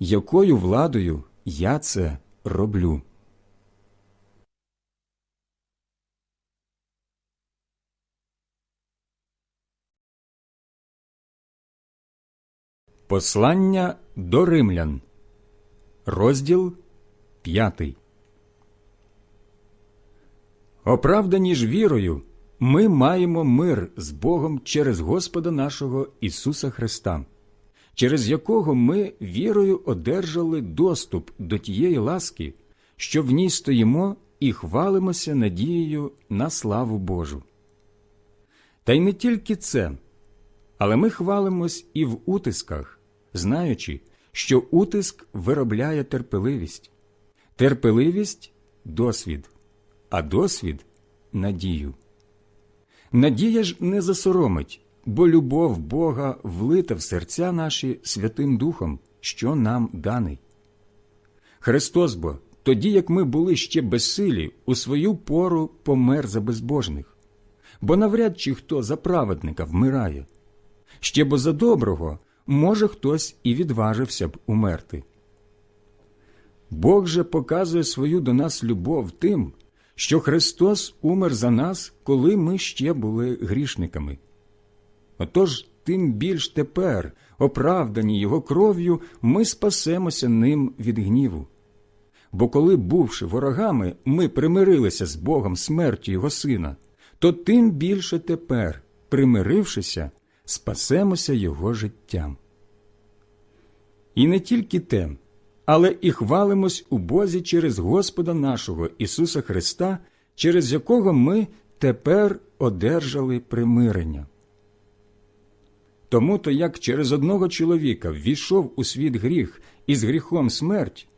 якою владою я це роблю. Послання до римлян, розділ п'ятий. Оправдані ж вірою, ми маємо мир з Богом через Господа нашого Ісуса Христа, через якого ми вірою одержали доступ до тієї ласки, що в ній стоїмо і хвалимося надією на славу Божу. Та й не тільки це, але ми хвалимось і в утисках знаючи, що утиск виробляє терпеливість, терпеливість досвід, а досвід надію. Надія ж не засоромить, бо любов Бога влита в серця наші Святим Духом, що нам даний. Христос бо, тоді як ми були ще безсилі, у свою пору помер за безбожних, бо навряд чи хто за праведника вмирає, ще бо за доброго може, хтось і відважився б умерти. Бог же показує свою до нас любов тим, що Христос умер за нас, коли ми ще були грішниками. Отож, тим більш тепер, оправдані Його кров'ю, ми спасемося ним від гніву. Бо коли, бувши ворогами, ми примирилися з Богом смертю Його Сина, то тим більше тепер, примирившися, спасемося Його життям. І не тільки те, але і хвалимось у Бозі через Господа нашого Ісуса Христа, через якого ми тепер одержали примирення. Тому то як через одного чоловіка ввійшов у світ гріх і з гріхом смерть,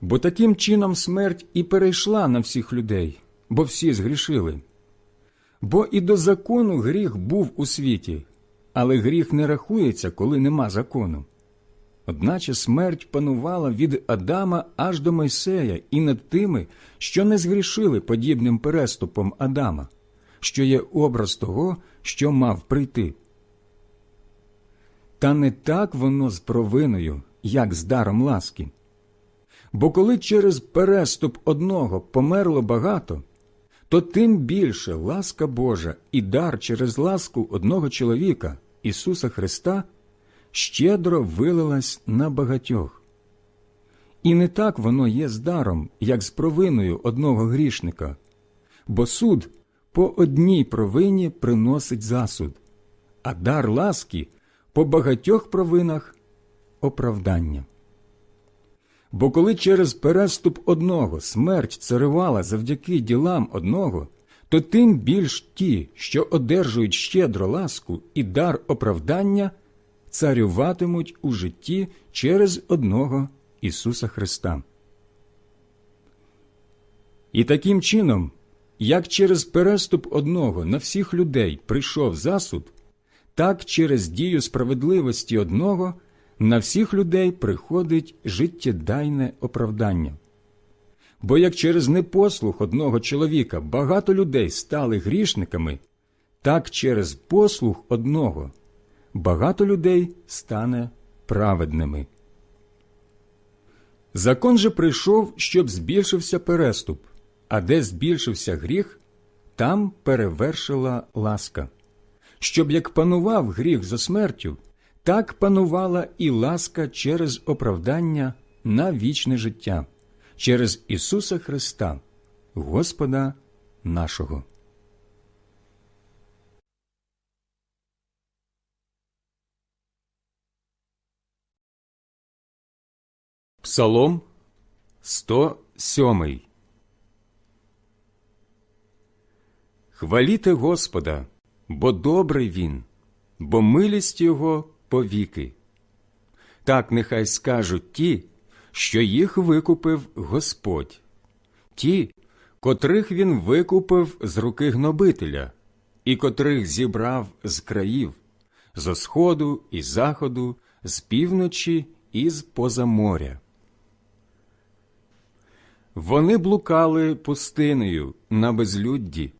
бо таким чином смерть і перейшла на всіх людей, бо всі згрішили. Бо і до закону гріх був у світі, але гріх не рахується, коли нема закону. Одначе смерть панувала від Адама аж до Мойсея і над тими, що не згрішили подібним переступом Адама, що є образ того, що мав прийти. Та не так воно з провиною, як з даром ласки. Бо коли через переступ одного померло багато, то тим більше ласка Божа і дар через ласку одного чоловіка, Ісуса Христа щедро вилилась на багатьох. І не так воно є з даром, як з провиною одного грішника, бо суд по одній провині приносить засуд, а дар ласки по багатьох провинах оправдання. Бо коли через переступ одного смерть царювала завдяки ділам одного, то тим більш ті, що одержують щедро ласку і дар оправдання – царюватимуть у житті через одного Ісуса Христа. І таким чином, як через переступ одного на всіх людей прийшов засуд, так через дію справедливості одного на всіх людей приходить життєдайне оправдання. Бо як через непослух одного чоловіка багато людей стали грішниками, так через послух одного багато людей стане праведними. Закон же прийшов, щоб збільшився переступ, а де збільшився гріх, там перевершила ласка, щоб як панував гріх за смертю, так панувала і ласка через оправдання на вічне життя, через Ісуса Христа, Господа нашого. Псалом 107 Хваліте Господа, бо добрий Він, бо милість Його повіки. Так нехай скажуть ті, що їх викупив Господь, ті, котрих він викупив з руки гнобителя, і котрих зібрав з країв, зо сходу і заходу, з півночі і з поза моря. Вони блукали пустинею на безлюдді,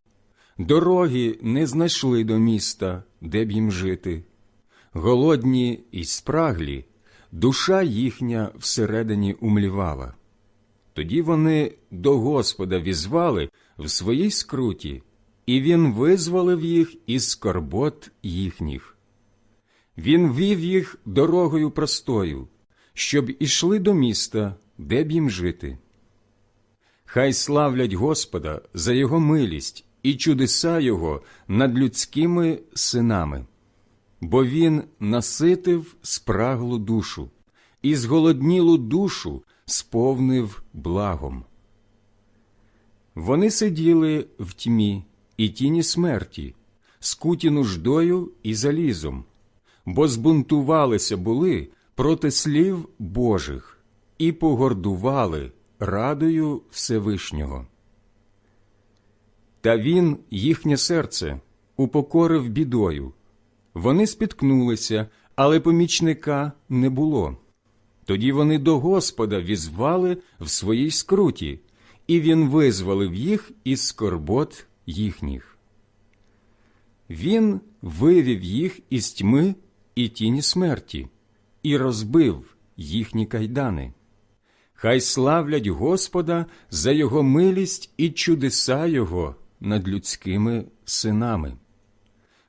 дороги не знайшли до міста, де б їм жити. Голодні і спраглі, душа їхня всередині умлівала. Тоді вони до Господа візвали в своїй скруті, і Він визволив їх із скорбот їхніх. Він вів їх дорогою простою, щоб ішли до міста, де б їм жити. Хай славлять Господа за Його милість і чудеса Його над людськими синами, бо Він наситив спраглу душу і зголоднілу душу сповнив благом. Вони сиділи в тьмі і тіні смерті, скуті нуждою і залізом, бо збунтувалися були проти слів Божих і погордували радою Всевишнього. Та він їхнє серце упокорив бідою. Вони спіткнулися, але помічника не було. Тоді вони до Господа візвали в своїй скруті, і він визволив їх із скорбот їхніх. Він вивів їх із тьми і тіні смерті, і розбив їхні кайдани. Хай славлять Господа за Його милість і чудеса Його над людськими синами.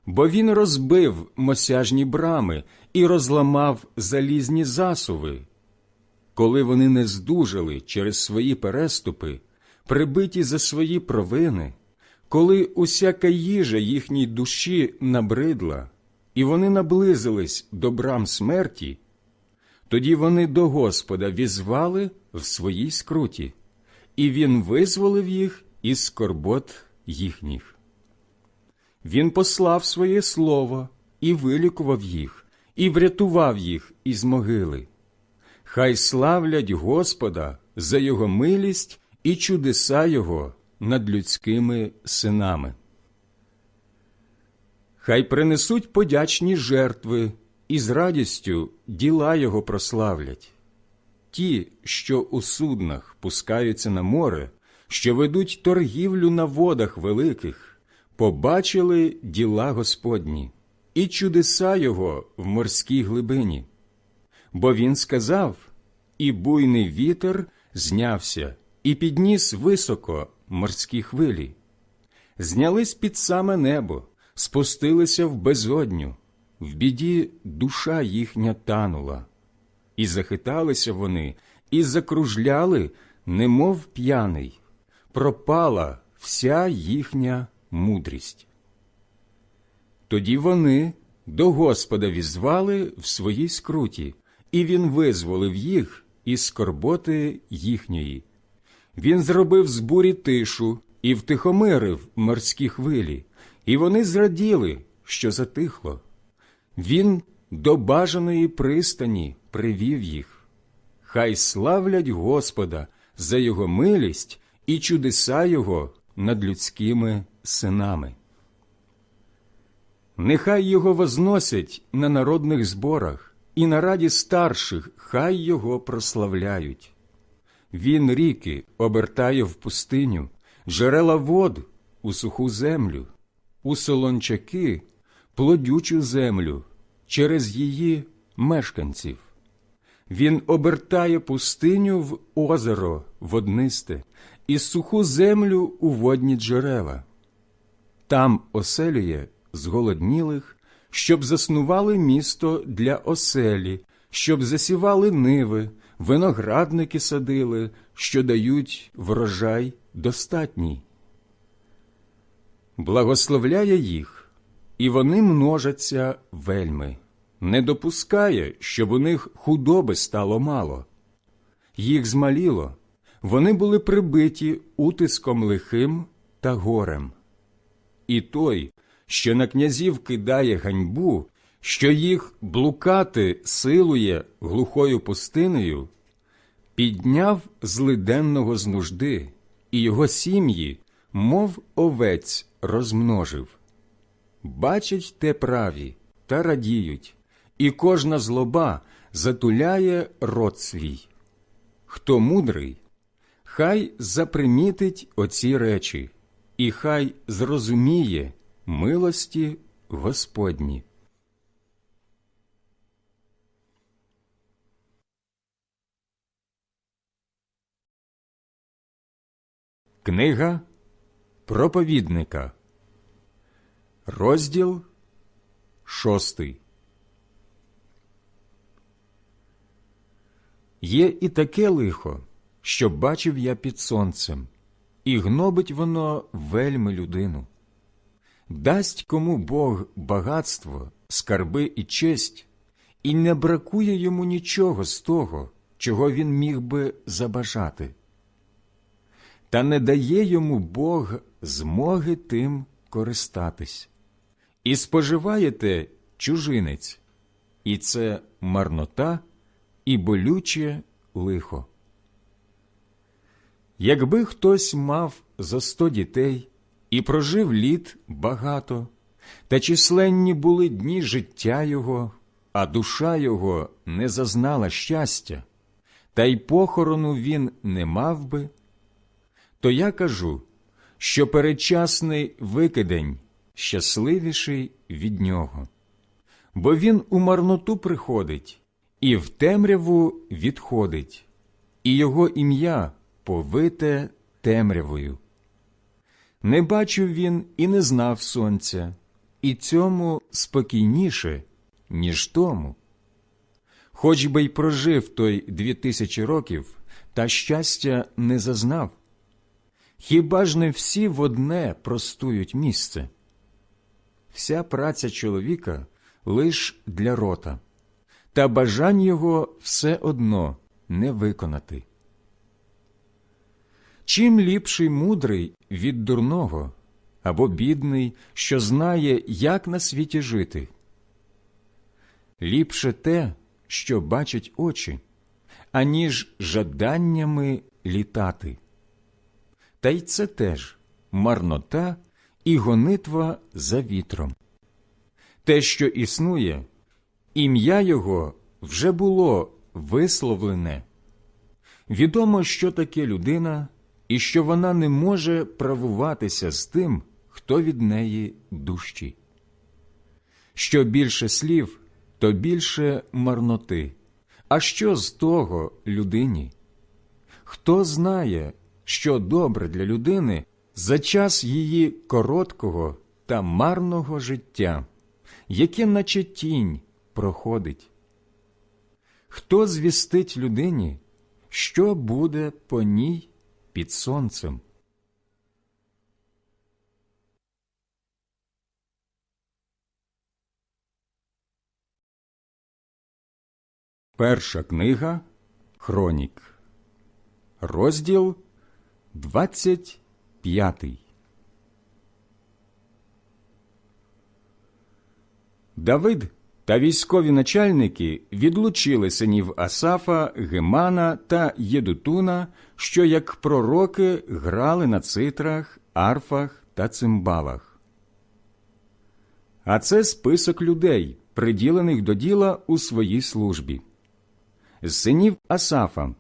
Бо Він розбив мосяжні брами і розламав залізні засуви. Коли вони не здужали через свої переступи, прибиті за свої провини, коли усяка їжа їхній душі набридла, і вони наблизились до брам смерті, тоді вони до Господа візвали в своїй скруті, і Він визволив їх із скорбот їхніх. Він послав своє слово і вилікував їх, і врятував їх із могили. Хай славлять Господа за Його милість і чудеса Його над людськими синами. Хай принесуть подячні жертви і з радістю діла Його прославлять. Ті, що у суднах пускаються на море, що ведуть торгівлю на водах великих, побачили діла Господні і чудеса Його в морській глибині. Бо він сказав, і буйний вітер знявся, і підніс високо морські хвилі. Знялись під саме небо, спустилися в безодню, в біді душа їхня танула, і захиталися вони, і закружляли, немов п'яний, пропала вся їхня мудрість. Тоді вони до Господа візвали в своїй скруті, і він визволив їх із скорботи їхньої. Він зробив з бурі тишу і втихомирив морські хвилі, і вони зраділи, що затихло. Він до бажаної пристані привів їх. Хай славлять Господа за його милість і чудеса Його над людськими синами. Нехай його возносять на народних зборах, і на раді старших хай його прославляють. Він ріки обертає в пустиню, джерела вод у суху землю, у солончаки плодючу землю через її мешканців. Він обертає пустиню в озеро воднисте і суху землю у водні джерела. Там оселює зголоднілих, щоб заснували місто для оселі, щоб засівали ниви, виноградники садили, що дають врожай достатній. Благословляє їх, і вони множаться вельми, не допускає, щоб у них худоби стало мало. їх змаліло, вони були прибиті утиском лихим та горем. І той, що на князів кидає ганьбу, що їх блукати силує глухою пустинею, підняв злиденного з нужди, і його сім'ї, мов овець, розмножив. Бачать те праві та радіють, і кожна злоба затуляє рот свій. Хто мудрий, хай запримітить оці речі, і хай зрозуміє милості Господні. Книга проповідника, розділ шостий. Є і таке лихо, що бачив я під сонцем, і гнобить воно вельми людину. Дасть кому Бог багатство, скарби і честь, і не бракує йому нічого з того, чого він міг би забажати. Та не дає йому Бог змоги тим користатись. І споживаєте чужинець, і це марнота і болюче лихо. Якби хтось мав за сто дітей і прожив літ багато, та численні були дні життя його, а душа його не зазнала щастя, та й похорону він не мав би, то я кажу, що передчасний викидень щасливіший від нього, бо він у марноту приходить і в темряву відходить, і його ім'я повите темрявою. Не бачив він і не знав сонця, і цьому спокійніше, ніж тому. Хоч би й прожив той дві тисячі років, та щастя не зазнав. Хіба ж не всі в одне простують місце? Вся праця чоловіка лиш для рота, та бажань його все одно не виконати. Чим ліпший мудрий від дурного або бідний, що знає, як на світі жити? Ліпше те, що бачать очі, аніж жаданнями літати. Та й це теж марнота і гонитва за вітром. Те, що існує, ім'я його вже було висловлене. Відомо, що таке людина, і що вона не може правуватися з тим, хто від неї дужчий. Що більше слів, то більше марноти. А що з того людині? Хто знає, що добре для людини за час її короткого та марного життя, яке наче тінь проходить? Хто звістить людині, що буде по ній під сонцем? Перша книга Хронік, розділ 25 Давид та військові начальники відлучили синів Асафа, Гемана та Єдутуна, що як пророки грали на цитрах, арфах та цимбалах. А це список людей, приділених до діла у своїй службі. З синів Асафа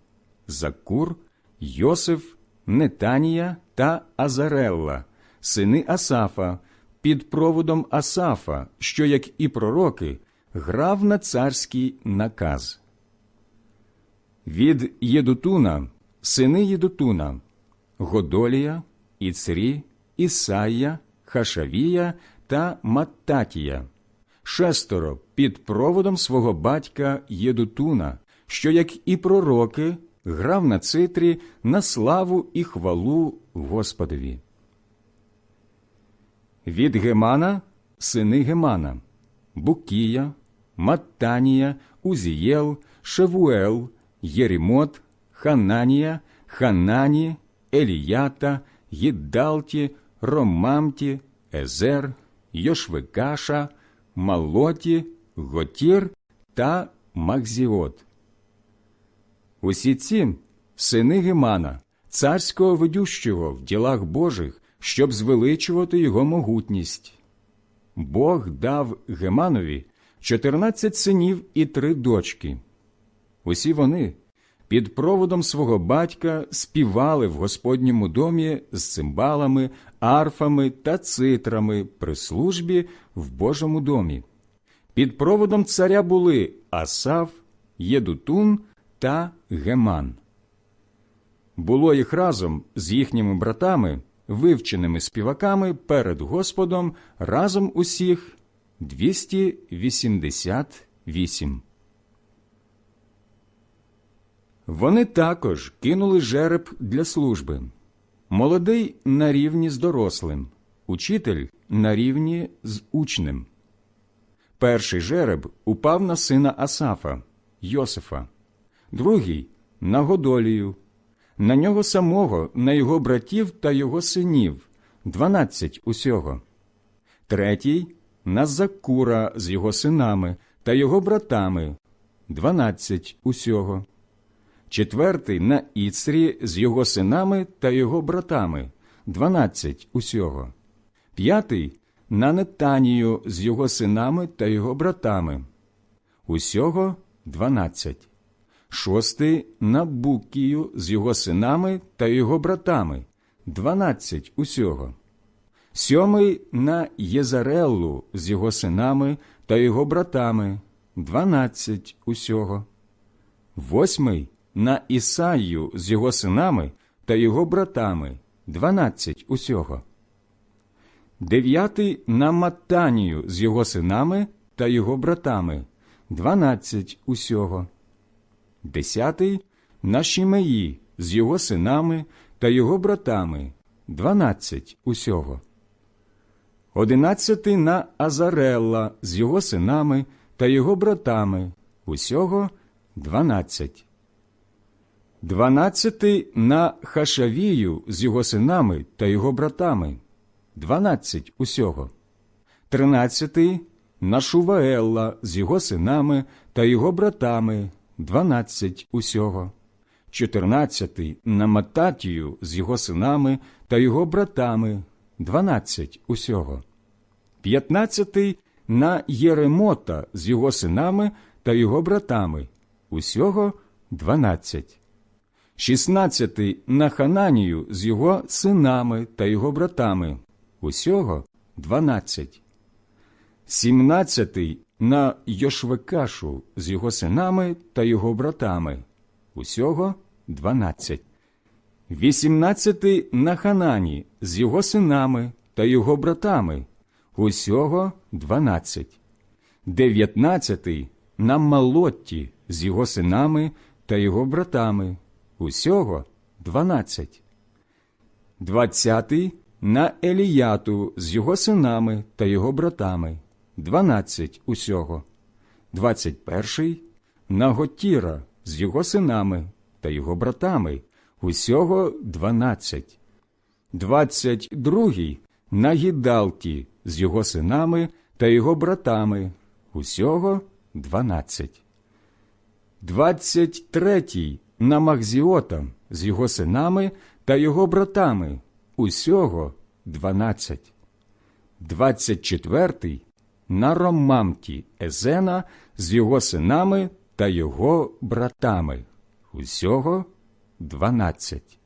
Закур, Йосиф, Нетанія та Азарелла, сини Асафа, під проводом Асафа, що, як і пророки, грав на царський наказ. Від Єдутуна, сини Єдутуна, Годолія, Іцрі, Ісая, Хашавія та Маттатія, шестеро під проводом свого батька Єдутуна, що, як і пророки, грав на цитрі на славу і хвалу Господові. Від Гемана сини Гемана, Букія, Маттанія, Узієл, Шевуел, Єрімот, Хананія, Ханані, Еліята, Гіддалті, Ромамті, Езер, Йошвикаша, Малоті, Готір та Махзіот. Усі ці сини Гемана, царського ведющого в ділах Божих, щоб звеличувати його могутність. Бог дав Геманові 14 синів і три дочки. Усі вони під проводом свого батька співали в Господньому домі з цимбалами, арфами та цитрами при службі в Божому домі. Під проводом царя були Асав, Єдутун та Геман. Було їх разом з їхніми братами, вивченими співаками перед Господом, разом усіх 288. Вони також кинули жереб для служби. Молодий на рівні з дорослим, учитель на рівні з учнем. Перший жереб упав на сина Асафа, Йосифа, другий на Годолію, на нього самого, на його братів та його синів, дванадцять усього. Третій на Закура з його синами та його братами, дванадцять усього. Четвертий на Іцрі з його синами та його братами, дванадцять усього. П'ятий на Нетанію з його синами та його братами, усього дванадцять. Шостий на Букію з його синами та його братами, дванадцять усього. Сьомий на Єзареллу з його синами та його братами, дванадцять усього. Восьмий на Ісаю з його синами та його братами, дванадцять усього. Дев'ятий на Маттанію з його синами та його братами, дванадцять усього. Десятий на Шімеї з його синами та його братами, дванадцять усього. Одинадцятий на Азарелла з його синами та його братами, усього дванадцять. Дванадцятий на Хашавію з його синами та його братами, дванадцять усього. Тринадцятий на Шуваелла з його синами та його братами, дванадцять усього. Чотирнадцятий на Мататію з його синами та його братами, дванадцять усього. П'ятнадцятий на Єремота з його синами та його братами, усього дванадцять. Шістнадцятий на Хананію з його синами та його братами, усього дванадцять. Сімнадцятий на Йошвекашу з його синами та його братами, усього дванадцять. Вісімнадцятий на Ханані з його синами та його братами, усього дванадцять. Дев'ятнадцятий на Малотті з його синами та його братами, усього дванадцять. Двадцятий на Еліяту з його синами та його братами, дванадцять усього. Двадцять перший на Готіра з його синами та його братами, усього дванадцять. Двадцять другий на Гідалті з його синами та його братами, усього дванадцять. Двадцять третій на Махзіота з його синами та його братами, усього дванадцять. Двадцять четвертий на Ромамті Езена з його синами та його братами, усього дванадцять.